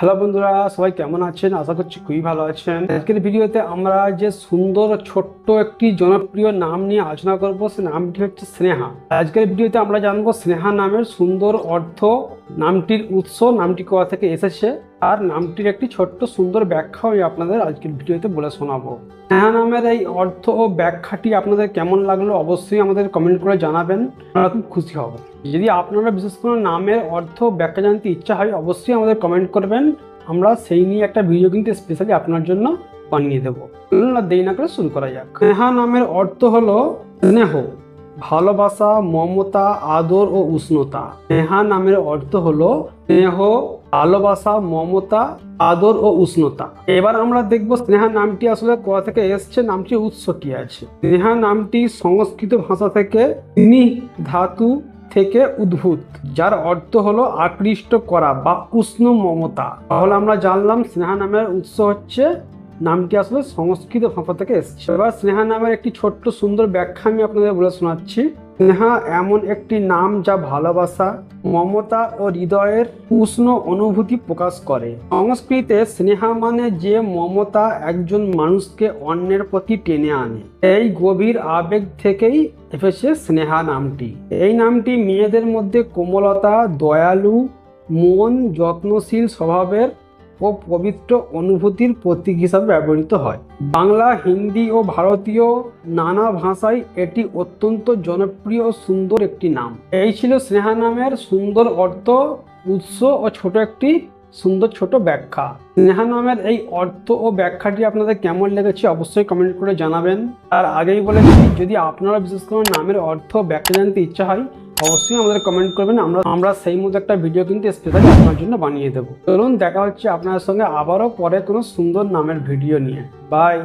Hello বন্ধুরা, সবাই কেমন আছেন? আশা করছি খুবই ভালো আছেন। আজকের ভিডিওতে আমরা যে সুন্দর ছোট্ট একটি জনপ্রিয় নাম নিয়ে আলোচনা করব, সে নামটি হচ্ছে স্নেহা। আজকের ভিডিওতে আমরা জানব স্নেহা নামের সুন্দর অর্থ নামটির উৎস, নামটি কোথা থেকে এসেছে আর নামটির একটি ছোট্ট সুন্দর ব্যাখ্যা আমি আপনাদের আজকের ভিডিওতে বলে শোনাবো। স্নেহা নামের এই অর্থ ও ব্যাখ্যাটি আপনাদের কেমন লাগল অবশ্যই আমাদের কমেন্ট করে জানাবেন। আমরা খুব খুশি হব। যদি আপনারা বিশেষ কোনো নামের অর্থ ব্যাখ্যা জানতে ইচ্ছা হয়, অবশ্যই আমাদের কমেন্ট করবেন। আমরা সেই নিয়ে একটা ভিডিও কিন্তু স্পেশালি আপনার জন্য বানিয়ে দেবো। দেরি না করে শুরু করা যাক। স্নেহা নামের অর্থ হলো স্নেহ। ভালোবাসা, মমতা, আদর ও উষ্ণতা। স্নেহা নামের অর্থ হলো স্নেহ, ভালোবাসা, মমতা, আদর ও উষ্ণতা। এবার আমরা দেখব স্নেহা নামটি আসলে কোথা থেকে এসছে নামটি উৎস কি আছে। স্নেহা নামটি সংস্কৃত ভাষা থেকে নি ধাতু থেকে উদ্ভূত, যার অর্থ হলো আকৃষ্ট করা বা উষ্ণ মমতা। তাহলে আমরা জানলাম স্নেহা নামের উৎস হচ্ছে নামটি আসলে? সংস্কৃত ভাষা থেকে এসেছে। এবার স্নেহা নামের একটি ছোট্ট সুন্দর ব্যাখ্যা আমি আপনাদের বলে শোনাচ্ছি। স্নেহা এমন একটি নাম যা ভালোবাসা, মমতা ও হৃদয়ের উষ্ণ অনুভূতি প্রকাশ করে। সংস্কৃতে স্নেহা মানে যে মমতা একজন মানুষকে অন্যের প্রতি টেনে আনে। এই গভীর আবেগ থেকেই এসেছে স্নেহা নামটি। এই নামটি মেয়েদের মধ্যে কোমলতা, দয়ালু, মন, যত্নশীল স্বভাবের ও পবিত্র অনুভূতির প্রতীক হিসাবে ব্যবহৃত হয়। বাংলা, হিন্দি ও ভারতীয় নানা ভাষায় এটি অত্যন্ত জনপ্রিয় ও সুন্দর একটি নাম। এই ছিল স্নেহা নামের সুন্দর অর্থ, উৎস ও ছোট একটি সুন্দর ছোট ব্যাখ্যা। স্নেহা নামের এই অর্থ ও ব্যাখ্যাটি আপনাদের কেমন লেগেছে অবশ্যই কমেন্ট করে জানাবেন। আর আগেই বলেছি, যদি আপনারা বিশেষ করে নামের অর্থ ব্যাখ্যা জানতে ইচ্ছা হয় অবশ্যই আমাদের কমেন্ট করবেন। আমরা আমরা সেই মতো একটা ভিডিও কিন্তু স্পেশাল আপনার জন্য বানিয়ে দেবো। চলুন, দেখা হচ্ছে আপনার সঙ্গে আবারও পরে কোনো সুন্দর নামের ভিডিও নিয়ে। বাই